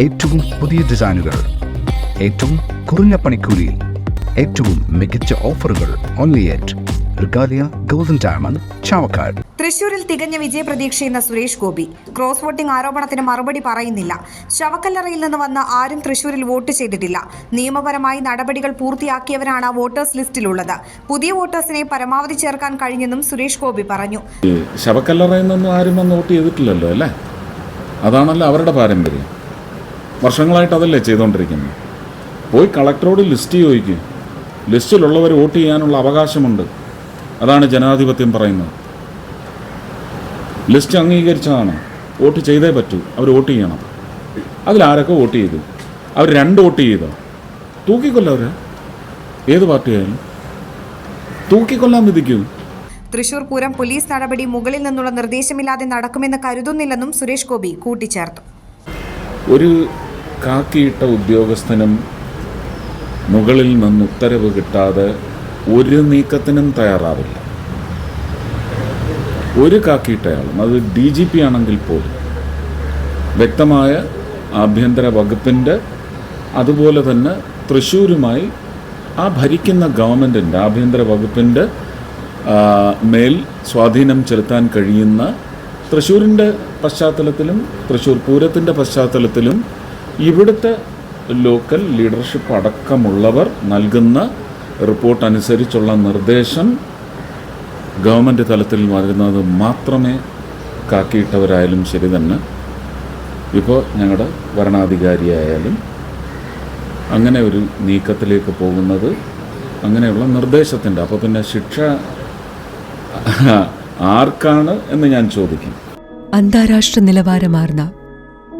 ഏറ്റവും പുതിയ ഡിസൈനുകൾ ഏറ്റവും കുറഞ്ഞ പണിക്കൂലിയിൽ ഏറ്റവും മികച്ച ഓഫറുകൾ only at Regalia golden diamond Chavakkad. തൃശൂരിൽ തികഞ്ഞ വിജയപ്രതീക്ഷയെന്ന സുരേഷ് ഗോപി. ക്രോസ് വോട്ടിംഗ് ആരോപണത്തിന് മറുപടി പറയുന്നില്ല. ശവക്കല്ലറയിൽ നിന്ന് വന്ന് ആരും തൃശൂരിൽ വോട്ട് ചെയ്തിട്ടില്ല. നിയമപരമായി നടപടികൾ പൂർത്തിയാക്കിയവരാണ് വോട്ടേഴ്സ് ലിസ്റ്റിലുള്ളത്. പുതിയ വോട്ടേഴ്സിനെ പരമാവധി ചേർക്കാൻ കഴിഞ്ഞെന്നും സുരേഷ് ഗോപി പറഞ്ഞു. ശവക്കല്ലറയിൽ നിന്നും ആരും വന്ന് വോട്ട് ചെയ്തിട്ടില്ലല്ലോ അല്ലേ? അതാണല്ലോ അവരുടെ പാരമ്പര്യം. വർഷങ്ങളായിട്ട് അതല്ലേ ചെയ്തുകൊണ്ടിരിക്കുന്നത് പോയി കളക്ടറോട് ലിസ്റ്റ് ചോദിക്കും. ലിസ്റ്റിലുള്ളവർ വോട്ട് ചെയ്യാനുള്ള അവകാശമുണ്ട്. അതാണ് ജനാധിപത്യം പറയുന്നത്. ലിസ്റ്റ് അംഗീകരിച്ചതാണ്. വോട്ട് ചെയ്തേ പറ്റൂ. അവർ വോട്ട് ചെയ്യണം. അതിലാരൊക്കെ വോട്ട് ചെയ്തു? അവർ രണ്ട് വോട്ട് ചെയ്തോ? തൂക്കിക്കൊല്ലോ അവർ ഏത് പാർട്ടിയായാലും. തൂക്കിക്കൊല്ലാൻ വിധിക്കൂ. തൃശൂർ പൂരം പോലീസ് നടപടി മുകളിൽ നിന്നുള്ള നിർദ്ദേശമില്ലാതെ നടക്കുമെന്ന് കരുതുന്നില്ലെന്നും സുരേഷ് ഗോപി കൂട്ടിച്ചേർത്തു. ഒരു കാക്കിയിട്ട ഉദ്യോഗസ്ഥനും മുകളിൽ നിന്ന് ഉത്തരവ് കിട്ടാതെ ഒരു നീക്കത്തിനും തയ്യാറാവില്ല. ഒരു കാക്കിയിട്ടയാളും അത് ഡി ജി പി ആണെങ്കിൽ പോലും വ്യക്തമായ ആഭ്യന്തര വകുപ്പിന്റെ അതുപോലെ തന്നെ തൃശ്ശൂരുമായി ആ ഭരിക്കുന്ന ഗവൺമെന്റിന്റെ ആഭ്യന്തര വകുപ്പിന്റെ മേൽ സ്വാധീനം ചെലുത്താൻ കഴിയുന്ന തൃശ്ശൂരിന്റെ പശ്ചാത്തലത്തിലും തൃശ്ശൂർ പൂരത്തിന്റെ പശ്ചാത്തലത്തിലും ഇവിടുത്തെ ലോക്കൽ ലീഡർഷിപ്പ് അടക്കമുള്ളവർ നൽകുന്ന റിപ്പോർട്ട് അനുസരിച്ചുള്ള നിർദ്ദേശം ഗവൺമെന്റ് തലത്തിൽ വരുന്നത് മാത്രമേ കാക്കിയിട്ടവരായാലും ശരി തന്നെ. ഇപ്പോൾ ഞങ്ങളുടെ ഭരണാധികാരിയായാലും അങ്ങനെ ഒരു നീക്കത്തിലേക്ക് പോകുന്നത് അങ്ങനെയുള്ള നിർദ്ദേശത്തിന്റെ അപ്പോൾ പിന്നെ ശിക്ഷ ആർക്കാണ് എന്ന് ഞാൻ ചോദിക്കും. അന്താരാഷ്ട്ര നിലവാരമാർന്ന